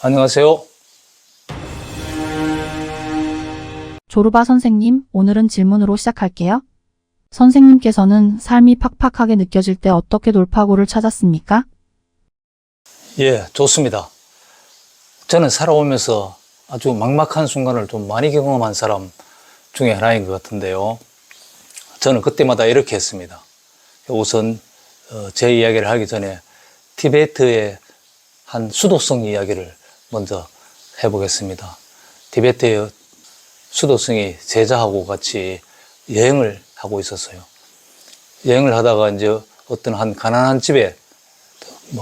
안녕하세요. 조르바 선생님, 오늘은 질문으로 시작할게요. 선생님께서는 삶이 팍팍하게 느껴질 때 어떻게 돌파구를 찾았습니까? 예, 좋습니다. 저는 살아오면서 아주 막막한 순간을 좀 많이 경험한 사람 중에 하나인 것 같은데요. 저는 그때마다 이렇게 했습니다. 우선 어, 제 이야기를 하기 전에 티베트의 한 수도성 이야기를 먼저 해보겠습니다. 티베트의 수도성이 제자하고 같이 여행을 하고 있었어요. 여행을 하다가 이제 어떤 한 가난한 집에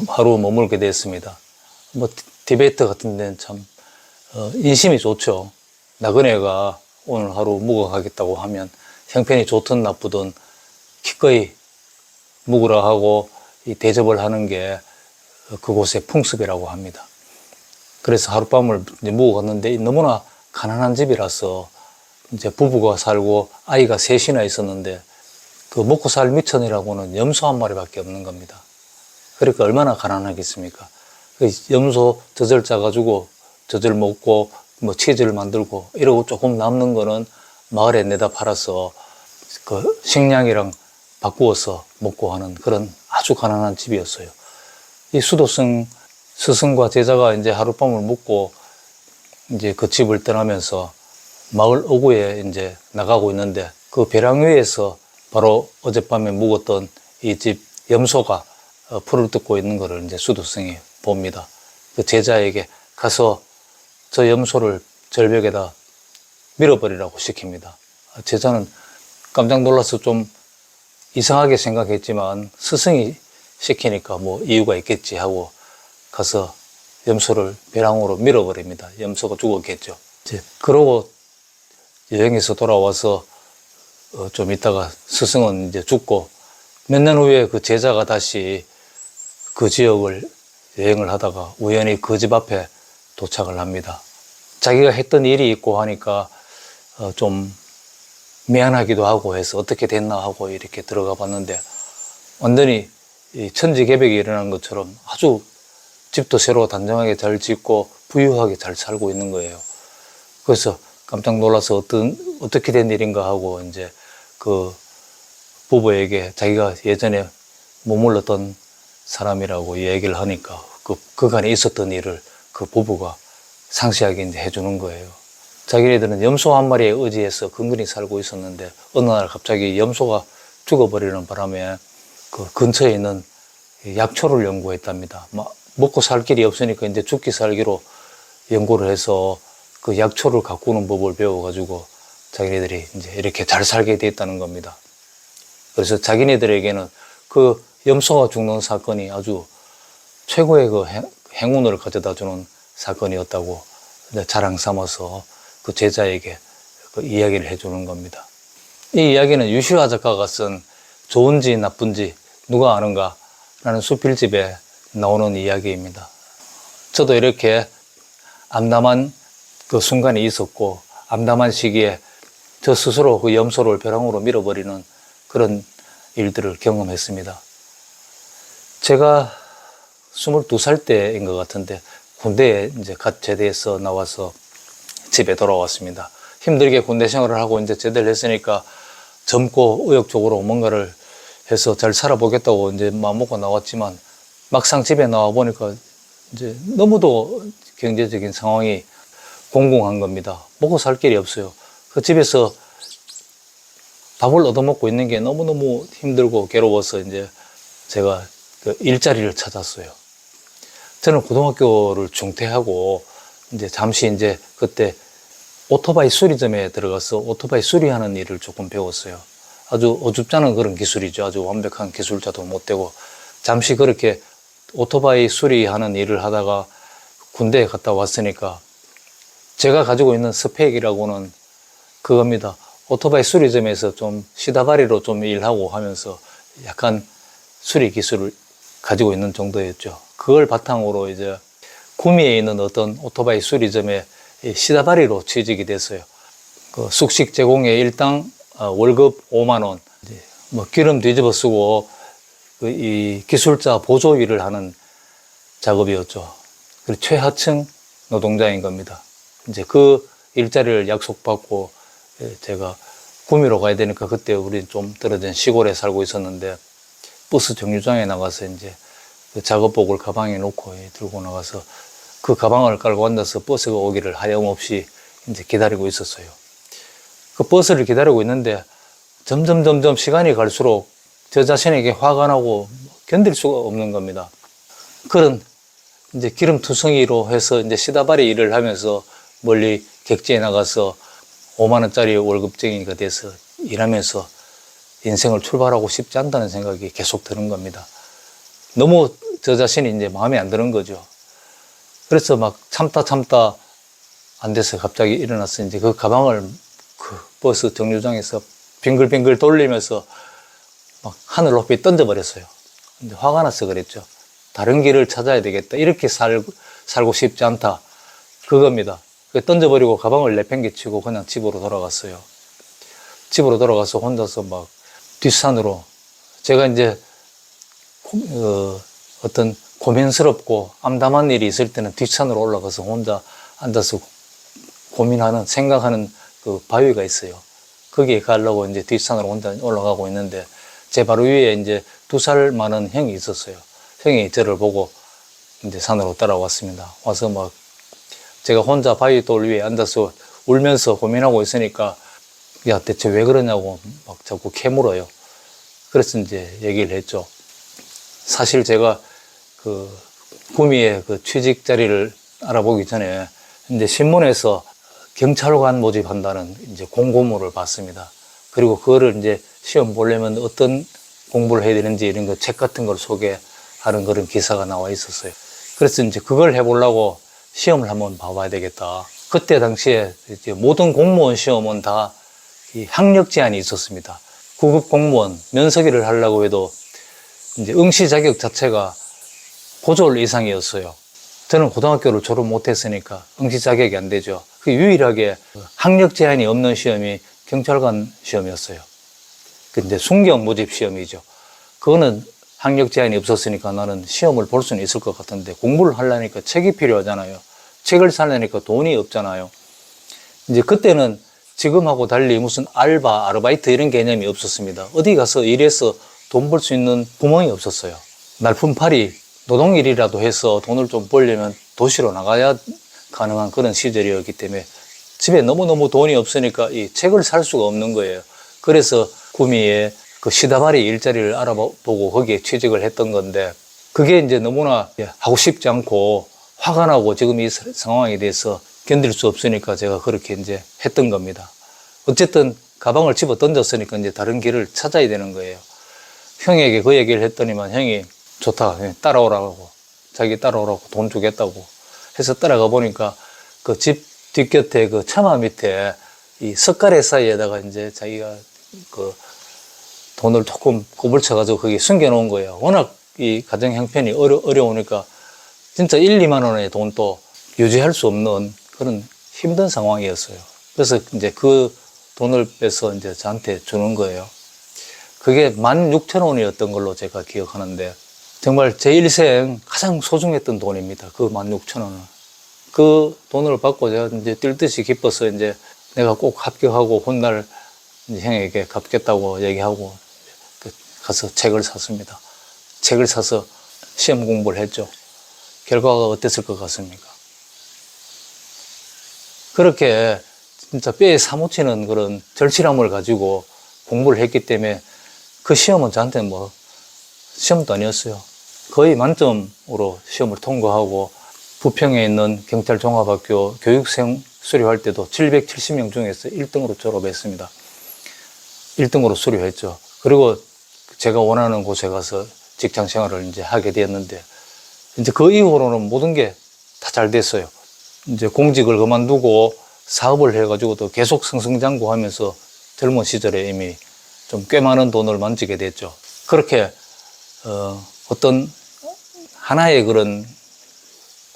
하루 머물게 됐습니다. 뭐 티베트 같은 데는 참 어, 인심이 좋죠. 나그네가 오늘 하루 묵어가겠다고 하면 형편이 좋든 나쁘든 기꺼이 묵으라 하고 이 대접을 하는 게 그곳의 풍습이라고 합니다. 그래서 하룻밤을 이제 묵어갔는데 너무나 가난한 집이라서 이제 부부가 살고 아이가 셋이나 있었는데 그 먹고 살 미천이라고는 염소 한 마리밖에 없는 겁니다. 그러니까 얼마나 가난하겠습니까? 그 염소 젖을 짜가지고 젖을 먹고 뭐 치즈를 만들고 이러고 조금 남는 거는 마을에 내다 팔아서 그 식량이랑 바꾸어서 먹고 하는 그런 아주 가난한 집이었어요. 이 수도승 스승과 제자가 이제 하룻밤을 묵고 이제 그 집을 떠나면서 마을 어구에 이제 나가고 있는데 그 벼랑 위에서 바로 어젯밤에 묵었던 이 집 염소가 어, 풀을 뜯고 있는 것을 이제 수도승이 봅니다. 그 제자에게 가서 저 염소를 절벽에다 밀어버리라고 시킵니다. 제자는 깜짝 놀라서 좀 이상하게 생각했지만 스승이 시키니까 뭐 이유가 있겠지 하고 가서 염소를 벼랑으로 밀어버립니다. 염소가 죽었겠죠. 이제 그러고 여행에서 돌아와서 어, 좀 있다가 스승은 이제 죽고 몇 년 후에 그 제자가 다시 그 지역을 여행을 하다가 우연히 그 집 앞에 도착을 합니다. 자기가 했던 일이 있고 하니까 어, 좀 미안하기도 하고 해서 어떻게 됐나 하고 이렇게 들어가 봤는데 완전히 이 천지개벽이 일어난 것처럼 아주 집도 새로 단정하게 잘 짓고 부유하게 잘 살고 있는 거예요. 그래서 깜짝 놀라서 어떤 어떻게 된 일인가 하고 이제 그 부부에게 자기가 예전에 머물렀던 사람이라고 얘기를 하니까 그 그간에 있었던 일을 그 부부가 상세하게 이제 해주는 거예요. 자기네들은 염소 한 마리에 의지해서 근근히 살고 있었는데 어느 날 갑자기 염소가 죽어버리는 바람에 그 근처에 있는 약초를 연구했답니다. 막 먹고 살 길이 없으니까 이제 죽기 살기로 연구를 해서 그 약초를 가꾸는 법을 배워가지고 자기네들이 이제 이렇게 잘 살게 됐다는 겁니다. 그래서 자기네들에게는 그 염소가 죽는 사건이 아주 최고의 그 행- 행운을 가져다 주는 사건이었다고 자랑 삼아서 그 제자에게 그 이야기를 해주는 겁니다. 이 이야기는 유시화 작가가 쓴 좋은지 나쁜지 누가 아는가 라는 수필집에 나오는 이야기입니다. 저도 이렇게 암담한 그 순간이 있었고 암담한 시기에 저 스스로 그 염소를 벼랑으로 밀어버리는 그런 일들을 경험했습니다. 제가 22살 때인 것 같은데 군대에 이제 갓 제대해서 나와서 집에 돌아왔습니다. 힘들게 군대 생활을 하고 이제 제대를 했으니까 젊고 의욕적으로 뭔가를 해서 잘 살아보겠다고 이제 마음먹고 나왔지만 막상 집에 나와 보니까 이제 너무도 경제적인 상황이 공공한 겁니다. 먹고 살 길이 없어요. 그 집에서 밥을 얻어먹고 있는 게 너무너무 힘들고 괴로워서 이제 제가 그 일자리를 찾았어요. 저는 고등학교를 중퇴하고 이제 잠시 이제 그때 오토바이 수리점에 들어가서 오토바이 수리하는 일을 조금 배웠어요. 아주 어줍잖은 그런 기술이죠. 아주 완벽한 기술자도 못 되고 잠시 그렇게 오토바이 수리하는 일을 하다가 군대에 갔다 왔으니까 제가 가지고 있는 스펙이라고는 그겁니다. 오토바이 수리점에서 좀 시다바리로 좀 일하고 하면서 약간 수리 기술을 가지고 있는 정도였죠. 그걸 바탕으로 이제 구미에 있는 어떤 오토바이 수리점에 이 시다바리로 취직이 됐어요. 그 숙식 제공에 일당 어, 월급 5만 원, 뭐 기름 뒤집어 쓰고 그 이 기술자 보조 일을 하는 작업이었죠. 그리고 최하층 노동자인 겁니다. 이제 그 일자리를 약속받고 예, 제가 구미로 가야 되니까 그때 우리 좀 떨어진 시골에 살고 있었는데 버스 정류장에 나가서 이제 그 작업복을 가방에 놓고 예, 들고 나가서 그 가방을 깔고 앉아서 버스가 오기를 하염없이 이제 기다리고 있었어요. 그 버스를 기다리고 있는데 점점 점점 시간이 갈수록 저 자신에게 화가 나고 견딜 수가 없는 겁니다. 그런 이제 기름투성이로 해서 이제 시다발이 일을 하면서 멀리 객지에 나가서 5만 원짜리 월급쟁이가 돼서 일하면서 인생을 출발하고 싶지 않다는 생각이 계속 드는 겁니다. 너무 저 자신이 이제 마음에 안 드는 거죠. 그래서 막 참다 참다 안 돼서 갑자기 일어나서 이제 그 가방을 그 버스 정류장에서 빙글빙글 돌리면서 막 하늘 높이 던져버렸어요. 근데 화가 나서 그랬죠. 다른 길을 찾아야 되겠다. 이렇게 살, 살고 싶지 않다. 그겁니다. 그 던져버리고 가방을 내팽개치고 그냥 집으로 돌아갔어요. 집으로 돌아가서 혼자서 막 뒷산으로 제가 이제 고- 어, 어떤 고민스럽고 암담한 일이 있을 때는 뒷산으로 올라가서 혼자 앉아서 고민하는 생각하는 그 바위가 있어요. 거기에 가려고 이제 뒷산으로 혼자 올라가고 있는데 제 바로 위에 이제 두 살 많은 형이 있었어요. 형이 저를 보고 이제 산으로 따라왔습니다. 와서 막 제가 혼자 바위 돌 위에 앉아서 울면서 고민하고 있으니까 야 대체 왜 그러냐고 막 자꾸 캐물어요. 그래서 이제 얘기를 했죠. 사실 제가 그 구미의 그 취직 자리를 알아보기 전에 이제 신문에서 경찰관 모집한다는 이제 공고문을 봤습니다. 그리고 그거를 이제 시험 보려면 어떤 공부를 해야 되는지 이런 거 책 같은 걸 소개하는 그런 기사가 나와 있었어요. 그래서 이제 그걸 해보려고 시험을 한번 봐봐야 되겠다. 그때 당시에 이제 모든 공무원 시험은 다 이 학력 제한이 있었습니다. 구급 공무원 면서기를 하려고 해도 이제 응시 자격 자체가 고졸 이상이었어요. 저는 고등학교를 졸업 못했으니까 응시 자격이 안 되죠. 그 유일하게 학력 제한이 없는 시험이 경찰관 시험이었어요. 근데 순경 모집 시험이죠. 그거는 학력 제한이 없었으니까 나는 시험을 볼 수는 있을 것 같은데 공부를 하려니까 책이 필요하잖아요. 책을 사려니까 돈이 없잖아요. 이제 그때는 지금하고 달리 무슨 알바, 아르바이트 이런 개념이 없었습니다. 어디 가서 일해서 돈 벌 수 있는 구멍이 없었어요. 날품팔이 노동일이라도 해서 돈을 좀 벌려면 도시로 나가야 가능한 그런 시절이었기 때문에 집에 너무너무 돈이 없으니까 이 책을 살 수가 없는 거예요. 그래서 구미에 그 시다발이 일자리를 알아보고 거기에 취직을 했던 건데 그게 이제 너무나 하고 싶지 않고 화가 나고 지금 이 상황에 대해서 견딜 수 없으니까 제가 그렇게 이제 했던 겁니다. 어쨌든 가방을 집어 던졌으니까 이제 다른 길을 찾아야 되는 거예요. 형에게 그 얘기를 했더니만 형이 좋다. 그냥 따라오라고. 자기 따라오라고 돈 주겠다고 해서 따라가 보니까 그 집 뒷곁에 그 처마 밑에 이 석가래 사이에다가 이제 자기가 그 돈을 조금 곱을 쳐가지고 거기 숨겨놓은 거예요. 워낙 이 가정 형편이 어려, 어려우니까 진짜 1, 2만 원의 돈도 유지할 수 없는 그런 힘든 상황이었어요. 그래서 이제 그 돈을 빼서 이제 저한테 주는 거예요. 그게 16,000원이었던 걸로 제가 기억하는데 정말 제 일생 가장 소중했던 돈입니다. 그 16,000원은. 그 돈을 받고 제가 이제 뛸 듯이 기뻐서 이제 내가 꼭 합격하고 훗날 형에게 갚겠다고 얘기하고 그 가서 책을 샀습니다. 책을 사서 시험 공부를 했죠. 결과가 어땠을 것 같습니까? 그렇게 진짜 뼈에 사무치는 그런 절실함을 가지고 공부를 했기 때문에 그 시험은 저한테는 뭐 시험도 아니었어요. 거의 만점으로 시험을 통과하고 부평에 있는 경찰 종합학교 교육생 수료할 때도 770명 중에서 1등으로 졸업했습니다. 1등으로 수료했죠. 그리고 제가 원하는 곳에 가서 직장 생활을 이제 하게 되었는데 이제 그 이후로는 모든 게 다 잘 됐어요. 이제 공직을 그만두고 사업을 해가지고도 계속 승승장구하면서 젊은 시절에 이미 좀 꽤 많은 돈을 만지게 됐죠. 그렇게 어, 어떤 하나의 그런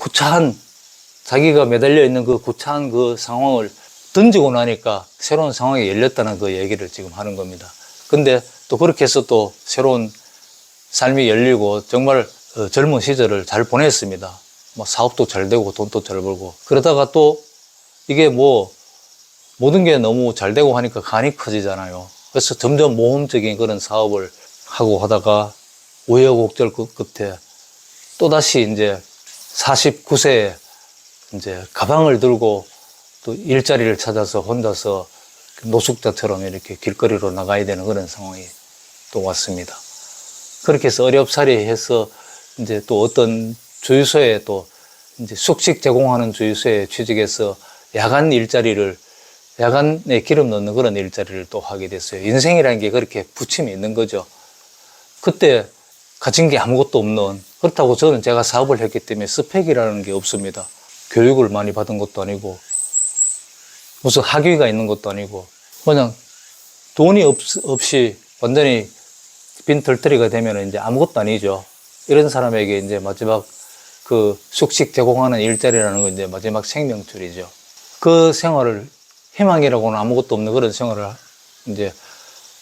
구차한 자기가 매달려 있는 그 구차한 그 상황을 던지고 나니까 새로운 상황이 열렸다는 그 얘기를 지금 하는 겁니다. 근데 또 그렇게 해서 또 새로운 삶이 열리고 정말 어, 젊은 시절을 잘 보냈습니다. 뭐 사업도 잘 되고 돈도 잘 벌고 그러다가 또 이게 뭐 모든 게 너무 잘 되고 하니까 간이 커지잖아요. 그래서 점점 모험적인 그런 사업을 하고 하다가 우여곡절 끝- 끝에 또다시 이제 49세에 이제 가방을 들고 또 일자리를 찾아서 혼자서 노숙자처럼 이렇게 길거리로 나가야 되는 그런 상황이 또 왔습니다. 그렇게 해서 어렵사리 해서 이제 또 어떤 주유소에 또 이제 숙식 제공하는 주유소에 취직해서 야간 일자리를 야간에 기름 넣는 그런 일자리를 또 하게 됐어요. 인생이라는 게 그렇게 부침이 있는 거죠. 그때 가진 게 아무것도 없는 그렇다고 저는 제가 사업을 했기 때문에 스펙이라는 게 없습니다. 교육을 많이 받은 것도 아니고 무슨 학위가 있는 것도 아니고 그냥 돈이 없, 없이 완전히 빈털터리가 되면 이제 아무것도 아니죠. 이런 사람에게 이제 마지막 그 숙식 제공하는 일자리라는 건 이제 마지막 생명줄이죠. 그 생활을 희망이라고는 아무것도 없는 그런 생활을 이제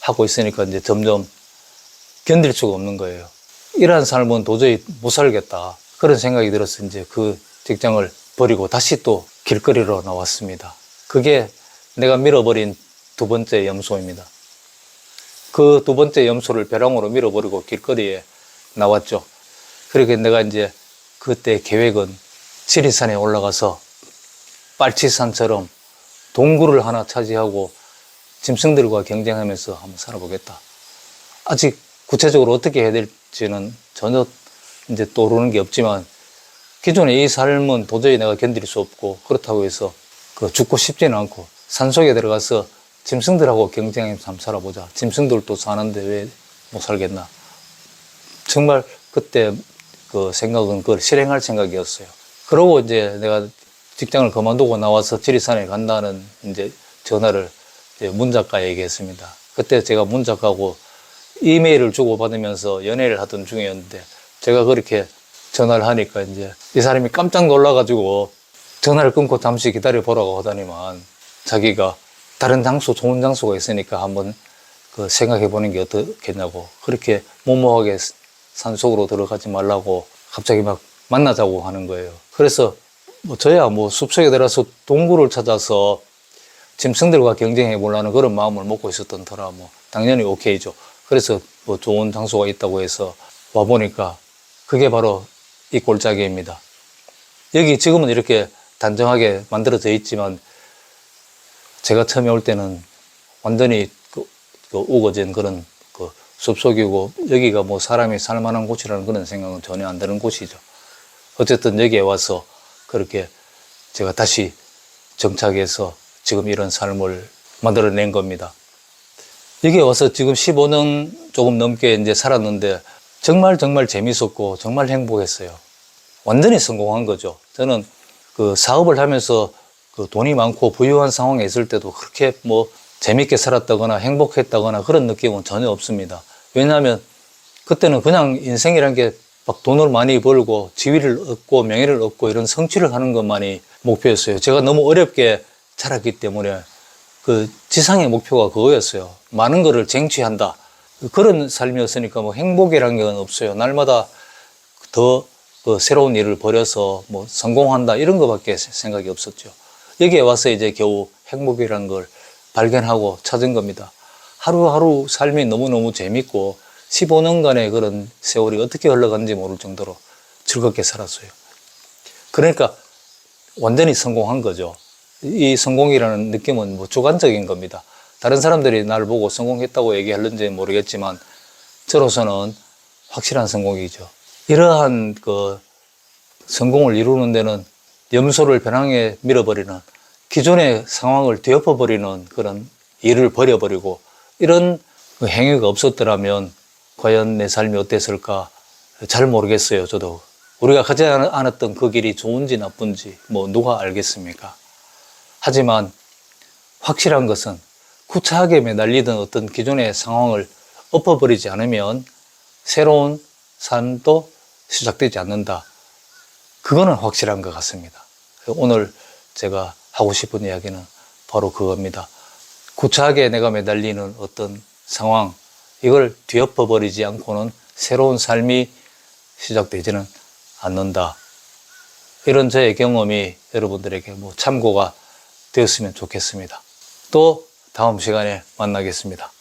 하고 있으니까 이제 점점 견딜 수가 없는 거예요. 이러한 삶은 도저히 못 살겠다. 그런 생각이 들어서 이제 그 직장을 버리고 다시 또 길거리로 나왔습니다. 그게 내가 밀어버린 두 번째 염소입니다. 그 두 번째 염소를 벼랑으로 밀어버리고 길거리에 나왔죠. 그렇게 내가 이제 그때 계획은 지리산에 올라가서 빨치산처럼 동굴을 하나 차지하고 짐승들과 경쟁하면서 한번 살아보겠다. 아직 구체적으로 어떻게 해야 될지는 전혀 이제 떠오르는 게 없지만 기존의 이 삶은 도저히 내가 견딜 수 없고 그렇다고 해서 그 죽고 싶지는 않고 산 속에 들어가서 짐승들하고 경쟁하면서 한번 살아보자. 짐승들도 사는데 왜 못 살겠나. 정말 그때 그 생각은 그걸 실행할 생각이었어요. 그러고 이제 내가 직장을 그만두고 나와서 지리산에 간다는 이제 전화를 문 작가에게 했습니다. 그때 제가 문 작가하고 이메일을 주고받으면서 연애를 하던 중이었는데 제가 그렇게 전화를 하니까 이제 이 사람이 깜짝 놀라가지고 전화를 끊고 잠시 기다려 보라고 하더니만 자기가 다른 장소, 좋은 장소가 있으니까 한번 그 생각해 보는 게 어떻겠냐고 그렇게 모모하게 산 속으로 들어가지 말라고 갑자기 막 만나자고 하는 거예요. 그래서 뭐 저야 뭐 숲속에 들어서 동굴을 찾아서 짐승들과 경쟁해 보려는 그런 마음을 먹고 있었던 터라 뭐 당연히 오케이죠. 그래서 뭐 좋은 장소가 있다고 해서 와 보니까 그게 바로 이 골짜기입니다. 여기 지금은 이렇게 단정하게 만들어져 있지만 제가 처음에 올 때는 완전히 그, 그 우거진 그런 그 숲속이고 여기가 뭐 사람이 살만한 곳이라는 그런 생각은 전혀 안 드는 곳이죠. 어쨌든 여기에 와서 그렇게 제가 다시 정착해서 지금 이런 삶을 만들어낸 겁니다. 여기 와서 지금 15년 조금 넘게 이제 살았는데 정말 정말 재밌었고 정말 행복했어요. 완전히 성공한 거죠. 저는 그 사업을 하면서 그 돈이 많고 부유한 상황에 있을 때도 그렇게 뭐 재밌게 살았다거나 행복했다거나 그런 느낌은 전혀 없습니다. 왜냐하면 그때는 그냥 인생이란 게 막 돈을 많이 벌고 지위를 얻고 명예를 얻고 이런 성취를 하는 것만이 목표였어요. 제가 너무 어렵게 자랐기 때문에 그 지상의 목표가 그거였어요. 많은 거를 쟁취한다. 그런 삶이었으니까 뭐 행복이란 게 없어요. 날마다 더 그 새로운 일을 벌여서 뭐 성공한다 이런 거밖에 생각이 없었죠. 여기에 와서 이제 겨우 행복이라는 걸 발견하고 찾은 겁니다. 하루하루 삶이 너무너무 재밌고 15년간의 그런 세월이 어떻게 흘러갔는지 모를 정도로 즐겁게 살았어요. 그러니까 완전히 성공한 거죠. 이 성공이라는 느낌은 뭐 주관적인 겁니다. 다른 사람들이 나를 보고 성공했다고 얘기할는지 모르겠지만 저로서는 확실한 성공이죠. 이러한 그 성공을 이루는 데는 염소를 벼랑에 밀어버리는 기존의 상황을 뒤엎어버리는 그런 일을 버려버리고 이런 그 행위가 없었더라면 과연 내 삶이 어땠을까 잘 모르겠어요. 저도 우리가 가지 않- 않았던 그 길이 좋은지 나쁜지 뭐 누가 알겠습니까? 하지만 확실한 것은 구차하게 매달리던 어떤 기존의 상황을 엎어버리지 않으면 새로운 삶도 시작되지 않는다. 그거는 확실한 것 같습니다. 오늘 제가 하고 싶은 이야기는 바로 그겁니다. 구차하게 내가 매달리는 어떤 상황, 이걸 뒤엎어버리지 않고는 새로운 삶이 시작되지는 않는다. 이런 저의 경험이 여러분들에게 뭐 참고가 되었으면 좋겠습니다. 또 다음 시간에 만나겠습니다.